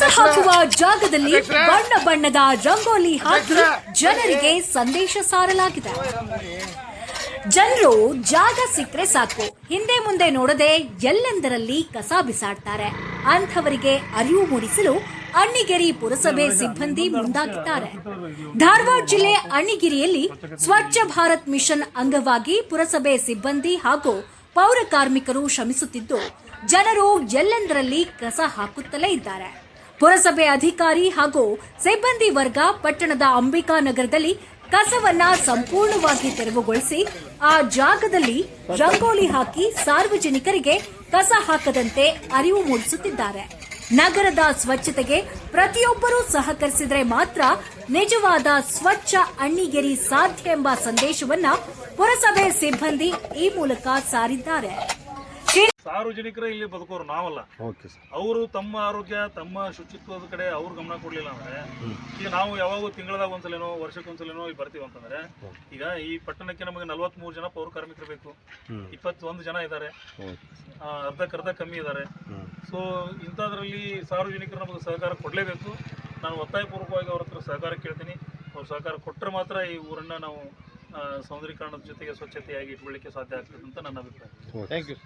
ಕಸ ಹಾಕುವ ಜಾಗದಲ್ಲಿ ಬಣ್ಣ ಬಣ್ಣದ ರಂಗೋಲಿ ಹಾಕಿ ಜನರಿಗೆ ಸಂದೇಶ ಸಾರಲಾಗಿದೆ. ಜನರು ಜಾಗ ಸಿಕ್ಕರೆ ಸಾಕು. ಹಿಂದೆ ಮುಂದೆ ನೋಡದೆ ಎಲ್ಲೆಂದರಲ್ಲಿ ಕಸ ಬಿಸಾಡ್ತಾರೆ. ಅಂಥವರಿಗೆ ಅರಿವು ಮೂಡಿಸಲು ಅಣ್ಣಿಗೇರಿ ಪುರಸಭೆ ಸಿಬ್ಬಂದಿ ಮುಂದಾಗಿದ್ದಾರೆ. ಧಾರವಾಡ ಜಿಲ್ಲೆ ಅಣ್ಣಿಗಿರಿಯಲ್ಲಿ ಸ್ವಚ್ಛ ಭಾರತ್ ಮಿಷನ್ ಅಂಗವಾಗಿ ಪುರಸಭೆ ಸಿಬ್ಬಂದಿ ಹಾಗೂ ಪೌರ ಕಾರ್ಮಿಕರು ಶ್ರಮಿಸುತ್ತಿದ್ದು ಜನರು ಎಲ್ಲೆಂದರಲ್ಲಿ ಕಸ ಹಾಕುತ್ತಲೇ ಇದ್ದಾರೆ. ಪುರಸಭೆ ಅಧಿಕಾರಿ ಹಾಗೂ ಸಿಬ್ಬಂದಿ ವರ್ಗ ಪಟ್ಟಣದ ಅಂಬಿಕಾ ನಗರದಲ್ಲಿ ಕಸವನ್ನ ಸಂಪೂರ್ಣವಾಗಿ ತೆರವುಗೊಳಿಸಿ ಆ ಜಾಗದಲ್ಲಿ ರಂಗೋಲಿ ಹಾಕಿ ಸಾರ್ವಜನಿಕರಿಗೆ ಕಸ ಹಾಕದಂತೆ ಅರಿವು ಮೂಡಿಸುತ್ತಿದ್ದಾರೆ. ನಗರದ ಸ್ವಚ್ಛತೆಗೆ ಪ್ರತಿಯೊಬ್ಬರೂ ಸಹಕರಿಸಿದರೆ ಮಾತ್ರ ನಿಜವಾದ ಸ್ವಚ್ಛ ಅಣ್ಣಿಗೇರಿ ಸಾಧ್ಯ ಎಂಬ ಸಂದೇಶವನ್ನ ಪುರಸಭೆ ಸಿಬ್ಬಂದಿ ಈ ಮೂಲಕ ಸಾರಿದ್ದಾರೆ. ಸಾರ್ವಜನಿಕರೇ ಇಲ್ಲಿ ಬದುಕೋರು ನಾವಲ್ಲ. Okay sir. ಅವರು ತಮ್ಮ ಆರೋಗ್ಯ ತಮ್ಮ ಶುಚಿತ್ವದ ಕಡೆ ಅವ್ರು ಗಮನ ಕೊಡ್ಲಿಲ್ಲ ಅಂದ್ರೆ ಈಗ ನಾವು ಯಾವಾಗ ತಿಂಗಳದಾಗ ಒಂದ್ಸಲೇನೋ ವರ್ಷಕ್ಕೊಂದ್ಸಲೇನೋ ಇಲ್ಲಿ ಬರ್ತೀವಿ ಅಂತಂದ್ರೆ ಈಗ ಈ ಪಟ್ಟಣಕ್ಕೆ ನಮಗೆ ನಲವತ್ಮೂರು ಜನ ಪೌರ ಕಾರ್ಮಿಕರು ಬೇಕು. ಇಪ್ಪತ್ತೊಂದು ಜನ ಇದ್ದಾರೆ. ಅರ್ಧಕ್ಕರ್ಧ ಕಮ್ಮಿ ಇದ್ದಾರೆ. ಸೊ ಇಂಥದ್ರಲ್ಲಿ ಸಾರ್ವಜನಿಕರು ನಮಗೆ ಸಹಕಾರ ಕೊಡಲೇಬೇಕು. ನಾನು ಒತ್ತಾಯಪೂರ್ವಕವಾಗಿ ಅವ್ರ ಹತ್ರ ಸಹಕಾರ ಕೇಳ್ತೀನಿ. ಅವ್ರು ಸಹಕಾರ ಕೊಟ್ಟರೆ ಮಾತ್ರ ಈ ಊರನ್ನ ನಾವು ಆ, ಸೌಂದರ್ಯೀಕರಣದ ಜೊತೆಗೆ ಸ್ವಚ್ಛತೆಯಾಗಿ ಇಟ್ಕೊಳ್ಳಿಕ್ಕೆ ಸಾಧ್ಯ ಆಗ್ತದೆ ಅಂತ ನನ್ನ ಅಭಿಪ್ರಾಯ. Thank you